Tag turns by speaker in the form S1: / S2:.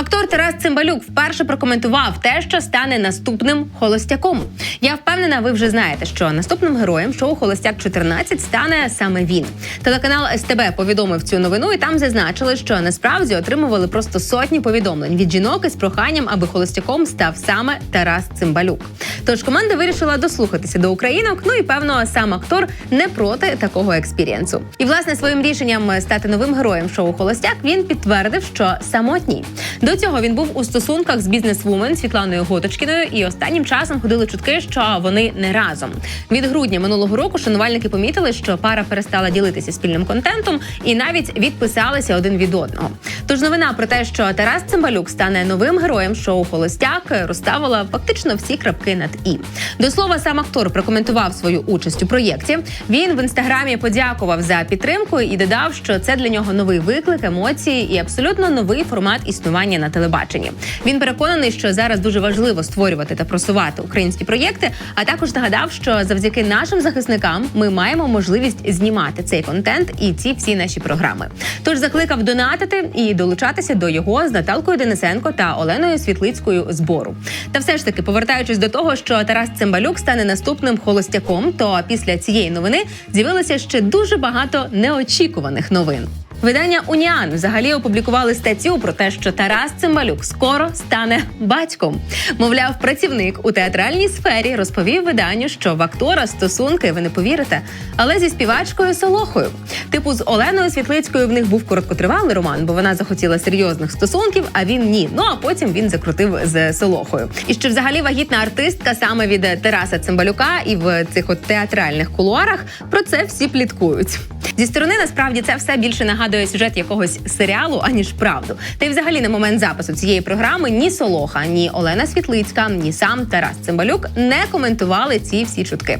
S1: Актор Тарас Цимбалюк вперше прокоментував те, що стане наступним холостяком. Я впевнена, ви вже знаєте, що наступним героєм шоу Холостяк 14 стане саме він. Телеканал СТБ повідомив цю новину, і там зазначили, що насправді отримували просто сотні повідомлень від жінок із проханням, аби холостяком став саме Тарас Цимбалюк. Тож команда вирішила дослухатися до українок. Ну і певно, сам актор не проти такого експірієнсу. І власне своїм рішенням стати новим героєм шоу Холостяк він підтвердив, що самотній. До цього він був у стосунках з бізнесвумен Світланою Готочкіною, і останнім часом ходили чутки, що вони не разом. Від грудня минулого року шанувальники помітили, що пара перестала ділитися спільним контентом і навіть відписалися один від одного. Тож новина про те, що Тарас Цимбалюк стане новим героєм шоу Холостяк, розставила фактично всі крапки над і. До слова, сам актор прокоментував свою участь у проєкті. Він в інстаграмі подякував за підтримку і додав, що це для нього новий виклик, емоції і абсолютно новий формат існування на телебаченні. Він переконаний, що зараз дуже важливо створювати та просувати українські проєкти. А також нагадав, що завдяки нашим захисникам ми маємо можливість знімати цей контент і ці всі наші програми. Тож закликав донатити і долучатися до його з Наталкою Денисенко та Оленою Світлицькою збору. Та все ж таки, повертаючись до того, що Тарас Цимбалюк стане наступним холостяком, то після цієї новини з'явилося ще дуже багато неочікуваних новин. Видання Уніан взагалі опублікували статтю про те, що Тарас Цимбалюк скоро стане батьком. Мовляв, працівник у театральній сфері розповів виданню, що в актора стосунки ви не повірите, але зі співачкою Солохою. Типу з Оленою Світлицькою в них був короткотривалий роман, бо вона захотіла серйозних стосунків, а він ні. Ну а потім він закрутив з Солохою. І що взагалі вагітна артистка саме від Тараса Цимбалюка і в цих от театральних кулуарах про це всі пліткують. Зі сторони насправді це все більше нагадує сюжет якогось серіалу, аніж правду. Та й взагалі на момент запису цієї програми ні Солоха, ні Олена Світлицька, ні сам Тарас Цимбалюк не коментували ці всі чутки.